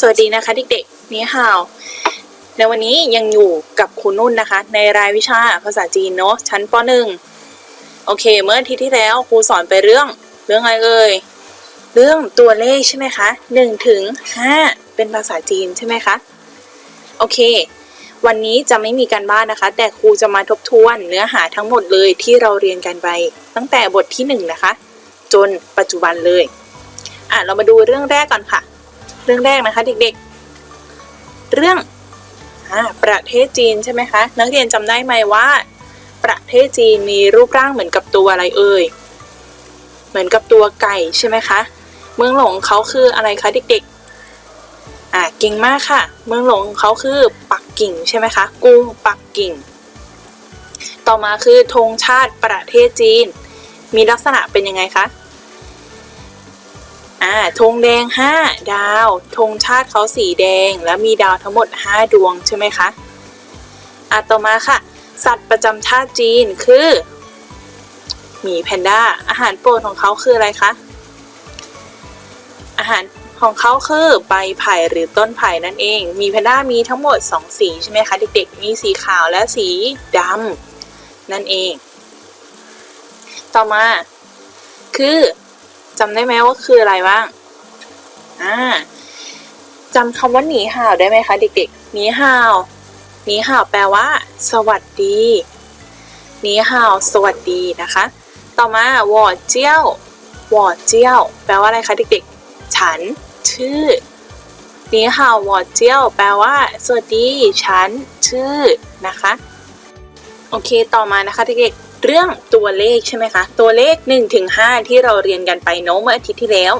สวัสดีนะคะเด็กๆนี่ฮาวในวันนี้ยังอยู่กับครูนุ่นนะคะ ในรายวิชาภาษาจีนเนาะชั้นป .1 โอเค เมื่ออาทิตย์ที่แล้วครูสอนไปเรื่องเรื่องอะไรเอ่ยเรื่องตัวเลขใช่ไหมคะ1ถึง5เป็นภาษาจีนใช่ไหมคะโอเค วันนี้จะไม่มีการบ้านนะคะ แต่ครูจะมาทบทวนเนื้อหาทั้งหมดเลยที่เราเรียนกันไป ตั้งแต่บทที่หนึ่งนะคะจนปัจจุบันเลยอะเรามาดูเรื่องแรกก่อนค่ะ เรื่องแรกนะคะ เด็กๆ เรื่องอประเทศจีนใช่ไหมคะ นักเรียนจำได้ไหมว่า ประเทศจีนมีรูปร่างเหมือนกับตัวอะไรเอ่ย เหมือนกับตัวไก่ใช่ไหมคะ เมืองหลงเขาคืออะไรคะเด็กๆ อ่าเก่งมากค่ะ เมืองหลงเขาคือปักกิ่งใช่ไหมคะกรุงปักกิ่ง ต่อมาคือธงชาติประเทศจีน มีลักษณะเป็นยังไงคะ อ่าธงแดง 5 ดาวธงชาติเขาสีแดง แล้วมีดาวทั้งหมด 5 ดวงใช่ไหมคะอะต่อมาค่ะ สัตว์ประจำชาติจีนคือหมีแพนด้า อาหารโปรดของเขาคืออะไรคะอาหารของเขาคือใบไผ่หรือต้นไผ่นั่นเอง มีแพนด้ามีทั้งหมด 2 สีใช่ไหมคะ เด็กๆ มีสีขาวและสีดำนั่นเอง ต่อมาคือ จำได้ไหมว่าคืออะไรบ้างอ่าจำคำว่าหนีห่าวได้ไหมคะ เด็กๆหนีห่าวหนีห่าวแปลว่า สวัสดีหนีห่าวสวัสดีนะคะ ต่อมาวอเจี้ยววอเจี้ยวแปลว่าอะไรคะเด็กๆ ฉัน ชื่อหนีห่าววอเจี้ยวแปลว่า สวัสดี ฉัน ชื่อนะคะ โอเค ต่อมานะคะเด็กๆ เรื่องตัวเลขใช่ไหมคะ ตัวเลข1ถึง5ที่เราเรียนกันไปโน้มเมื่ออาทิตย์ที่แล้ว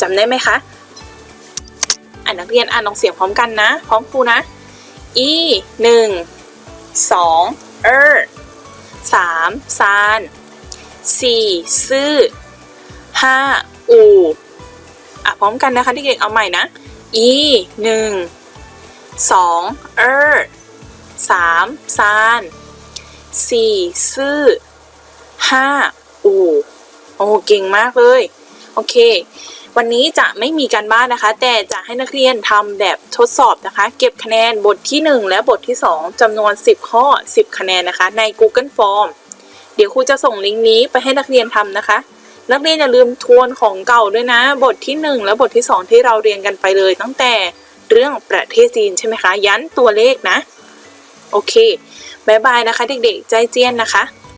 จำได้ไหมคะอ่านนักเรียนอ่านออกเสียงพร้อมกันนะ พร้อมครูนะ อีหนึ่งสองเออสามซานสี่ซื่อห้าอูอะพร้อมกันนะคะเด็กๆเอาใหม่นะ อีหนึ่งสองเออสามซาน สี่ซื่อห้าอูโอ้เก่งมากเลย โอเค วันนี้จะไม่มีการบ้านนะคะ แต่จะให้นักเรียนทำแบบทดสอบนะคะ เก็บคะแนนบทที่ 1 และบทที่ 2จำนวน 10 ข้อ 10 คะแนนนะคะ ใน Google Form เดี๋ยวครูจะส่งลิงก์นี้ไปให้นักเรียนทำนะคะ นักเรียนอย่าลืมทวนของเก่าด้วยนะ บทที่ 1 และบทที่ 2 ที่เราเรียนกันไปเลย ตั้งแต่เรื่องประเทศจีนใช่ไหมคะ ยันตัวเลขนะ โอเคบายบายนะคะ เด็กๆ ใจเจียนนะคะ